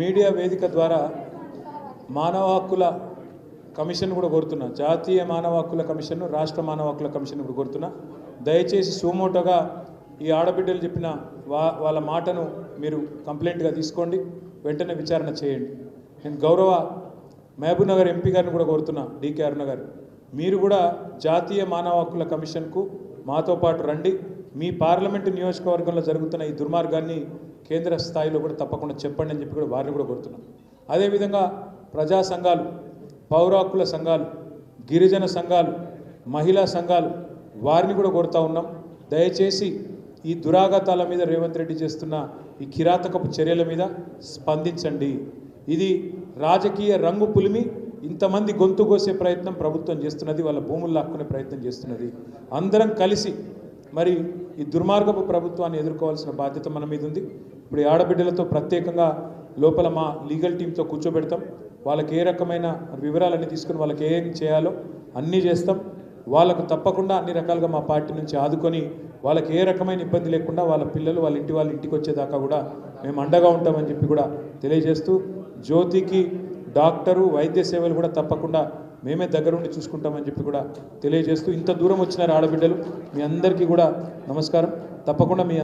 Media వేదిక ద్వారా మానవ హక్కుల కమిషన్ కూడా కోరుతున్నా. జాతీయ మానవ హక్కుల కమిషన్ రాష్ట్ర మానవ హక్కుల కమిషన్ కూడా కోరుతున్నా. దయచేసి సుమోటోగా ఈ ఆడబిడ్డలు చెప్పిన వా వాళ్ళ మాటను మీరు కంప్లైంట్గా తీసుకోండి. వెంటనే విచారణ చేయండి. నేను గౌరవ మహబూబ్ నగర్ ఎంపీ గారిని కూడా కోరుతున్నా డీకే అరుణ గారు. మీరు కూడా జాతీయ మానవ హక్కుల కమిషన్కు మాతో పాటు రండి. మీ పార్లమెంటు నియోజకవర్గంలో జరుగుతున్న ఈ దుర్మార్గాన్ని కేంద్ర స్థాయిలో కూడా తప్పకుండా చెప్పండి అని చెప్పి కూడా వారిని కూడా కోరుతున్నాం. అదేవిధంగా ప్రజా సంఘాలు పౌరాకుల సంఘాలు గిరిజన సంఘాలు మహిళా సంఘాలు వారిని కూడా కోరుతా ఉన్నాం. దయచేసి ఈ దురాఘాతాల మీద రేవంత్ రెడ్డి చేస్తున్న ఈ కిరాతకపు చర్యల మీద స్పందించండి. ఇది రాజకీయ రంగు పులిమి ఇంతమంది గొంతు కోసే ప్రయత్నం ప్రభుత్వం చేస్తున్నది వాళ్ళ భూములు లాక్కునే ప్రయత్నం చేస్తున్నది. అందరం కలిసి మరి ఈ దుర్మార్గపు ప్రభుత్వాన్ని ఎదుర్కోవాల్సిన బాధ్యత మన మీద ఉంది. ఇప్పుడు ఆడబిడ్డలతో ప్రత్యేకంగా లోపల మా లీగల్ టీంతో కూర్చోబెడతాం. వాళ్ళకి ఏ రకమైన వివరాలన్నీ తీసుకుని వాళ్ళకి ఏం చేయాలో అన్నీ చేస్తాం. వాళ్ళకు తప్పకుండా అన్ని రకాలుగా మా పార్టీ నుంచి ఆదుకొని వాళ్ళకి ఏ రకమైన ఇబ్బంది లేకుండా వాళ్ళ పిల్లలు వాళ్ళ ఇంటి వాళ్ళ ఇంటికి వచ్చేదాకా కూడా మేము అండగా ఉంటామని చెప్పి కూడా తెలియజేస్తూ జ్యోతికి డాక్టరు వైద్య సేవలు కూడా తప్పకుండా మేమే దగ్గరుండి చూసుకుంటామని చెప్పి కూడా తెలియజేస్తూ ఇంత దూరం వచ్చినారు ఆడబిడ్డలు. మీ అందరికీ కూడా నమస్కారం. తప్పకుండా మీ